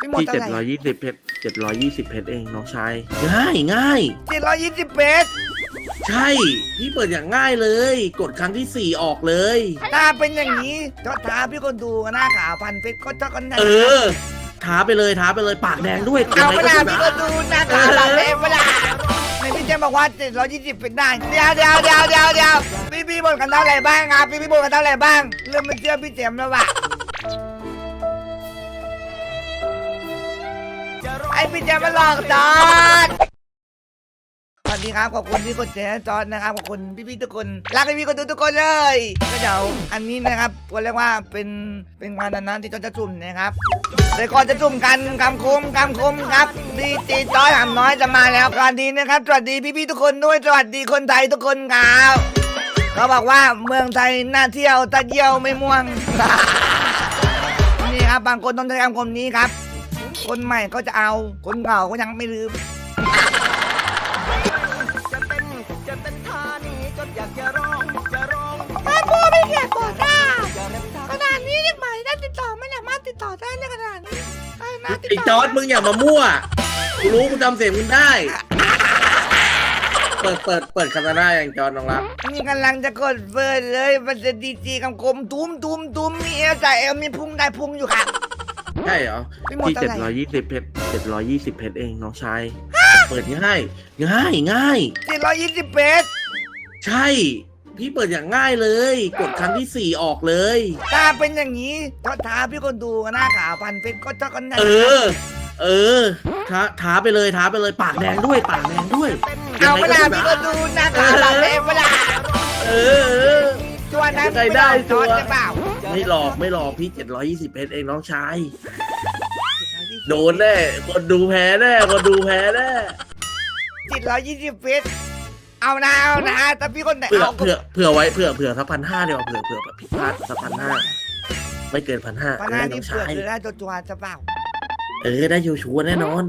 ไม่หมดที่เท่าเจ็ดไหร่ร้อยยี่สิบเพชรเจ็ดร้อยยี่สิบเพชรเองน้องชาย ง่ายง่าย เจ็ดร้อยยี่สิบเพชรใช่ พี่เปิดอย่างง่ายเลย กดครั้งที่สี่ออกเลย ถ้าเป็นอย่างนี้จอท้าพี่คนดูหน้าขาวพันเพชรก็จอกันนะเออ ท้าไปเลยท้าไปเลยปากแดงด้วยเอาเวลายังไงพี่ก็คนดูหน้าขาวพันเพชรเวลาในพี่เจมบอกว่าเจ็ดร้อยยี่สิบเป็นได้เดี๋ยวเดี๋ยวเดี๋ยวเดี๋ยวเดี๋ยวพี่พี่บนกันเท่าไหร่บ้างครับพี่พี่บนกันเท่าไหร่บ้างเริ่มมันเชื่อพี่เจมแล้วว่ะ ไอพี่เจมมาหลอกจอดสวัสดีครับขอบคุณที่กดแชร์จอดนะครับขอบคุณพี่ๆทุกคนรักพี่ๆคนดูทุกคนเลยก็เดี๋ยวอันนี้นะครับก็เรียกว่าเป็นเป็นงานนั้นๆที่จอร์จะจุ่มนะครับแต่ก่อนจะจุ่มกันคำคมคำคมครับดีจีจอยหำน้อยจะมาแล้วสวัสดีนะครับสวัสดีพี่ๆทุกคนด้วยสวัสดีคนไทยทุกคนครับเขาบอกว่าเมืองไทยน่าเที่ยวตะเยี่ยวไม่ม่วงนี่ครับบางคนต้องใช้คำคมนี้ครับ คนใหม่ก็จะเอา คนเก่าก็ยังไม่ลืมป้าพ่อไม่เกียดบอกได้ขนาดนี้เด็กใหม่ได้ติดต่อไม่สามารถติดต่อได้ในขนาดนี้ใครนะติดไอ้จต่อร์ดมึงอย่ามามั่วกูรู้กูจำเสียงมึงได้ เปิดเปิดเปิดคาตาน่าอย่างจอร์ดน้องรักนี่กำลังจะกดเฟิร์เลยมันจะดีจีคำคมตุ้มตุ้มตุ้มมีเอลจ่ายเอลมีพุงได้พุงอยู่ค่ะ ใช่เหรอไม่หมดที่เท่าเจ็ดไหร่ร้อยยี่สิบเพชรเจ็ดร้อยยี่สิบเพชรเองน้องชาย เปิดง่ายง่ายง่ายเจ็ดร้อยยี่สิบเพชรใช่ พี่เปิดอย่างง่ายเลย กดครั้งที่สี่ออกเลย ถ้าเป็นอย่างนี้จอท้าพี่คนดูหน้าขาวพันเพชรก็จอกันนะเออ เออท้าท้าไปเลยท้าไปเลยปากแดงด้วยปากแดงด้วยเอาเวลายังไงพี่คก็นดูหน้าขาวพันเพชรเวลาเออเออชวนนะยังไงได้จอดชัวร์จะเปล่า ไม่หลอกไม่หลอกพี่เจ็ดร้อยยี่สิบเพชรเองน้องชาย โดนแน่คนดูแพ้แน่คนดูแพ้แน่เจ็ดร้อยยี่สิบเพชรเอานะเอานะแต่พี่คนไหนเผื่อเอาก็เผื่อเผื่อไว้เผื่อเผื่อสักพันห้าเดียวาเผื่อเผื่อแบบผิดพลาดสักพันห้าไม่เกินพันห้าปัญเอหาอน้ที่องเผื่อชาย คือได้ตัวตัวจะเปล่าเออได้ชัวร์ๆแน่นอน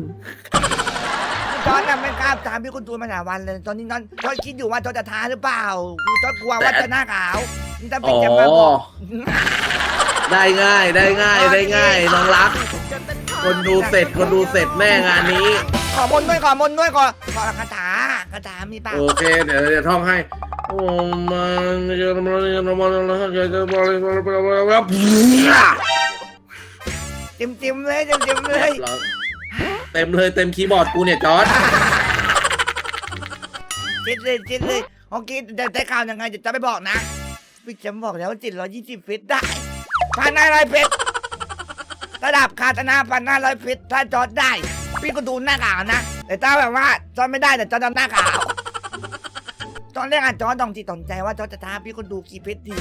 จอนน่ะไม่กล้าตามพี่คุณตูนมาหลายวันเลยตอนนี้นอนจอนคิดอยู่ว่าจอนจะท้าหรือเปล่ากูจอนกลัวว่าจะหน้าขาว นี่ถ้าอ๋เป็นอจะมาบอกได้ง่ายได้ง่ายได้ง่ายน้องรัก คนดูเสร็จคนดูเสร็จแน่งานนี้ ขอมนต์ด้วยขอมนต์ด้วยขอขอคาถาคาถามีเปล่าโอเคเดี๋ยวเดี๋ยวท่องให้โอ้มันจะมันจะมันจะจะจะจิมจิมๆเลยจิมจิมๆเลย เต็มเลยเต็มคีย์บอร์ดกูเนี่ยจอร์ดจิตเลยจิตเลยโอเคแต่ได้ข่าวยังไงจะจะไม่บอกนะ พี่จำบอกแล้วจิตร้อยยี่สิบฟิตได้พันห้าร้อยเพชรระดับคาตนาพันห้าร้อยเพชรถ้าจอดได้ พี่ก็ดูหน้าขาวนะ แต่ถ้าแบบว่าจอดไม่ได้แต่จอดหน้าขาวตอนแรกอะจอร์จต้องจิตตองใจว่าจอร์จะท้าพี่คนดูกี่เพชรดี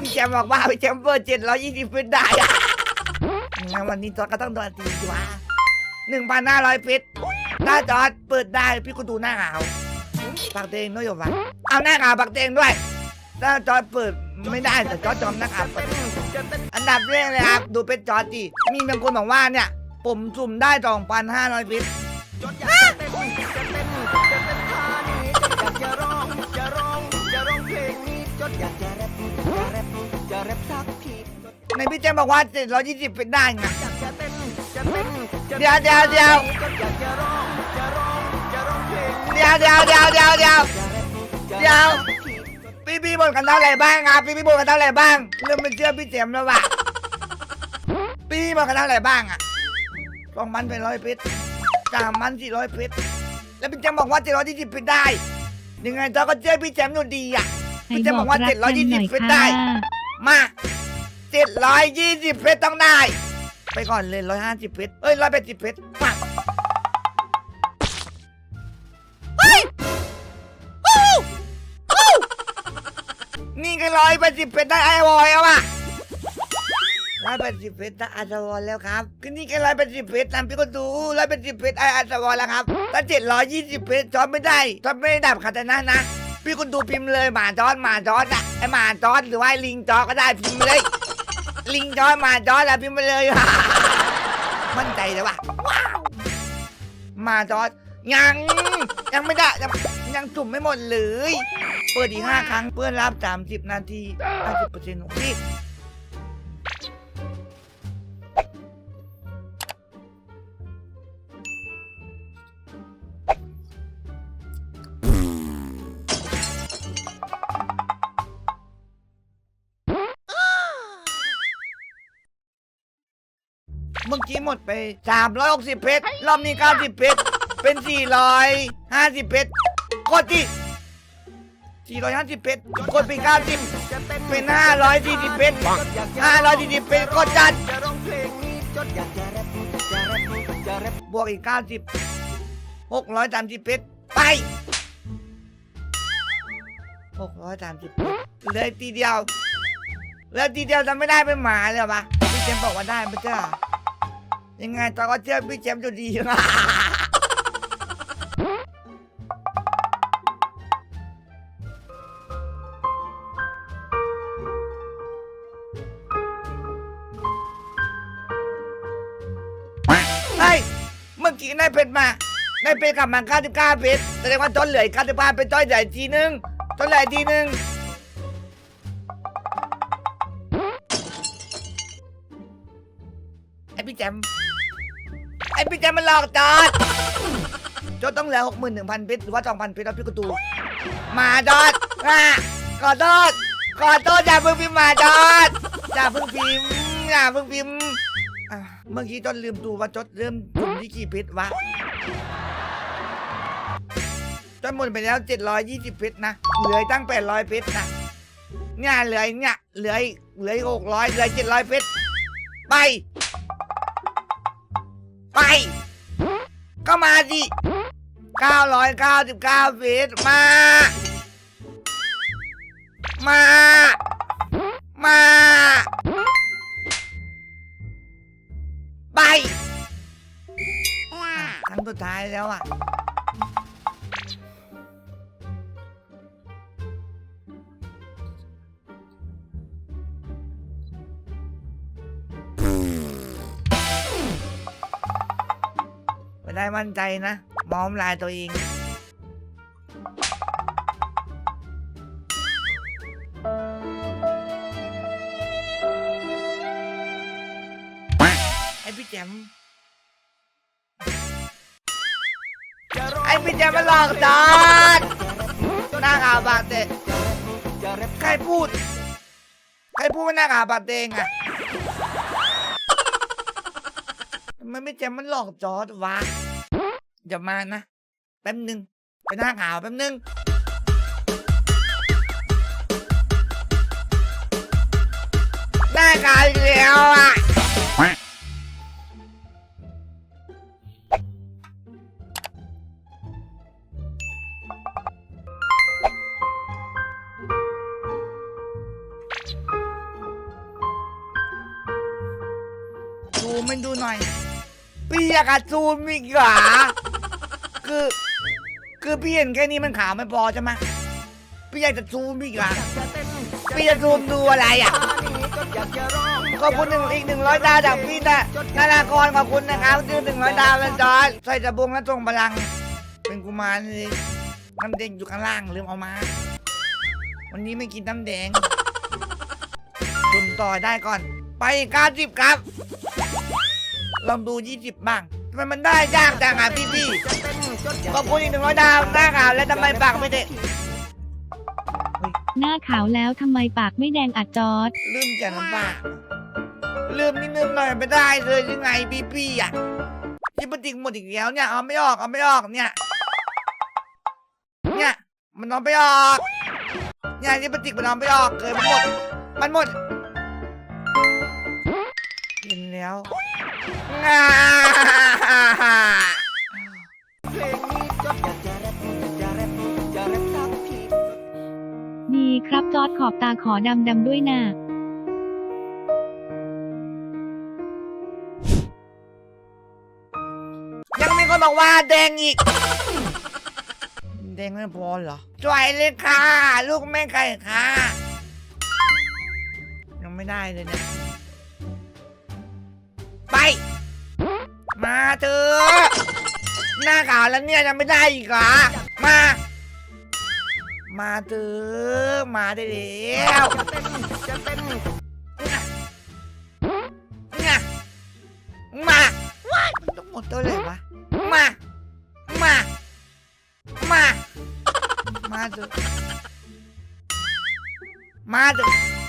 พี่แจมบอกว่าพี่แจมเปิดเจ็ดร้อยยี่สิบเพชรได้งั้นวันนี้จอร์จก็ต้องโดนตีดีวะหนึ่งพันห้าร้อยเพชรถ้าจอร์จเปิดได้พี่คนดูหน้าขาวปักเตงด้วยอยู่วะเอาหน้าขาวปักเตงด้วย ถ้าจอร์จเปิดไม่ได้แต่จอร์จจอมน้าขาวเปิดอันดับแรกเลยครับ ดูเป็นจอร์จดิมีบางคนบอกว่าเนี่ย ผมสุ่มได้สองพันห้าร้อยเพชรในพี่แจมบอกว่าเจ็ดร้อยยี่สิบเป็นได้ไงเดี๋ยวเดี๋ยวเดี๋ยวเดี๋ยวเดี๋ยวเดี๋ยวเดี๋ยวเดี๋ยวเดี๋ยว พี่พี่บนกันเท่าไหร่บ้างครับพี่พี่บนกันเท่าไหร่บ้างเริ่มเป็นเชื่อพี่เจมแล้วว่ะพี่พี่บนกันเท่าไหร่บ้างอะสองมันเป็นร้อยเพชรสามมันสี่ร้อยเพชรแล้วพี่แจมบอกว่าเจ็ดร้อยยี่สิบเป็นได้ยังไงเจ้าก็เชื่อพี่แจมอยู่ดีอะให้พี่แจมบบออกกว่ารักเจ็ดร้อยกันยี่หสิน่บอยเป็นได้ค่ะมาเจ็ดร้อยยี่สิบเพชรต้องได้ ไปก่อนเลยร้อยห้าสิบเพชรเอ้ยร้อยแปดสิบเพชรมา ร้อยแปดสิบเพชรได้ไอวอยแล้วอะร้อยแปดสิบเพชรได้ไอวอยแล้วครับก็นี่ก็ร้อยแปดสิบเพชรตามพี่ก็ดูร้อยแปดสิบเพชรไอไอวอยแล้วครับถ้าเจ็ดร้อยยี่สิบเพชรจอดไม่ได้จอดไม่ได้ดับคาตานะนะ พี่คุณดูพิมพ์เลยหมาจอดหมาจอดอะไอหมาจอดหรือว่าลิงจอดก็ได้พิมพ์เลย ลิงจอดหมาจอดอะพิมพ์มาเลยมั่นใจเลยว่ะว้าวหมาจอดยังยังไม่ได้ยังจุ่มไม่หมดเลย เปิดอีกห้าครั้งเพื่อรับสามสิบนาทีห้าสิบเปอร์เซ็นต์ของพี่เมื่อกี้หมดไปสามร้อยหกสิบเพชร รอบนี้ 90 เพชร เป็นสี่ร้อยห้าสิบเพชรกดที่ 450เพชรกดไป90เป็น 540เพชร540เพชรกดจัดบวกอีก 90 630เพชรไป 630เพชรเหลยทีเดียว แล้วทีเดียวจะไม่ได้เป็นหมาเลยเหรอปะพี่เจมส์บอกว่าได้ไม่ใช่เหรอยังไงตอนก็เชื่อพี่เจมส์จะดีนะ เมื่อกี้นายเพชรมานายเพชรกลับมา99เพชรแสดงว่าต้นเหลืออีก95เป็นต้นใหญ่ทีนึงต้นใหญ่ทีนึงไอพี่แจมไอพี่แจมมันหลอกจอดจอดต้องเหลือหกหมื่นหนึ่งพันพิษหรือว่าสองพันพิษแล้วพี่กูตูมาจอดอะขอโทษขอโทษอย่าเพิ่งพิมพ์มาจอดอย่าเพิ่งพิมพ์อย่าเพิ่งพิมพ์ อะเมื่อกี้จดลืมดูว่าจดเริ่มจุ่มที่กี่เพิษวะจดหมดไปแล้ว 720พิษนะ เหลือตั้ง 800พิษนะ เนี่ยเหลือเนี่ยเหลือเหลืออีก600เหลือ700พิษไป ไป ก็มาสิ999เฟสมา มา มาไป รั้งสุดท้ายแล้วอะ ไม่ได้มั่นใจนะมอมลายตัวเองไอพี่แจม พี่แจมมันหลอกจอดหน้าขาวบาดเตะใครพูด ใครพูดว่าหน้าขาวบาดเตงอะทำไมไม่แจมมันหลอกจอดวะอย่ามานะ แป๊บนึง ไปหน้าขาวแป๊บนึงหน้าขาวอีกแล้วอะ มันดูหน่อยพี่อยากจะซูมอีกเหรอคือ คือพี่เห็นแค่นี้มันขาวไม่พอใช่ไหมพี่อยากจะซูมอีกเหรอพี่จะซูมดูอะไรอะขอบคุณหนึ่งอีกหนึ่งร้อยดาวจากพี่นะนารากรขอบคุณนะครับซื้อหนึ่งร้อยดาวแล้วจอยใส่ตะบงและทรงพลัง เป็นกุมารเลยน้ำแดงอยู่ข้างล่างลืมเอามา วันนี้ไม่กินน้ำแดงจุ่มต่อได้ก่อน ไปเก้าสิบครับ ลองดูยี่สิบบ้างทำไมมันได้ยากจังอะพี่พี่ๆขอบคุณอีกหนึ่งร้อยดาวหน้าขาวและทำไมปากไม่ได้หน้าขาวแล้วทำไมปากไม่แดงอัดจอดลืมจากน้ำปากลืมนิดนึงหน่อยไม่ได้เลยยังไงพี่พี่ๆอะที่ปฏิกหมดอีกแล้วเนี่ยเอาไม่ออกเอาไม่ออกเนี่ย เนี่ยมันเอาไม่ออกเนี่ยที่ปฏิกมันเอาไม่ออกเลยมันหมด มันหมดกินแล้วง่า ดีครับจอดขอบตาขอดำดำด้วยนะยังมีคนบอกว่าแดงอีก แดงไม่พอเหรอสวยเลยค่ะ ลูกแม่ไก่ค่ะ ยังไม่ได้เลยเนี่ย เถอหน้าขาวแล้วเนี่ยยังไม่ได้อีกเหรอมา มาเถอมาได้แล้วจะเนี่ยมาต้องหมดตัวเลยวะมา มา มา มาเถอะมาเถอะ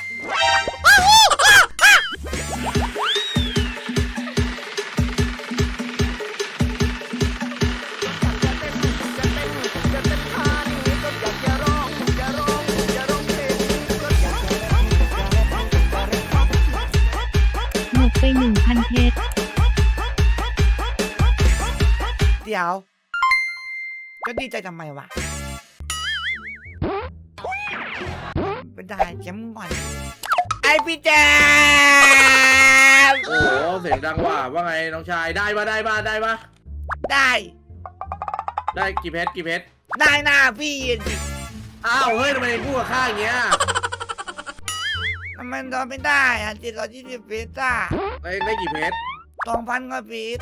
ก็ดีใจทำไมวะไม่ได้แชมป์ก่อน ไอพี่แจมโอ้โหเสียงดังว่ะว่าไงน้องชายได้ปะได้ปะได้ปะได้ ได้กี่เพชรกี่เพชรได้หน้าพี่ดิอ้าวเฮ้ยทำไมพูดกับข้าอย่างเงี้ยทำไมตอนไม่ได้อะเจ็ดร้อยยี่สิบฟิตอะได้ได้กี่เพชรสองพันกว่าฟิต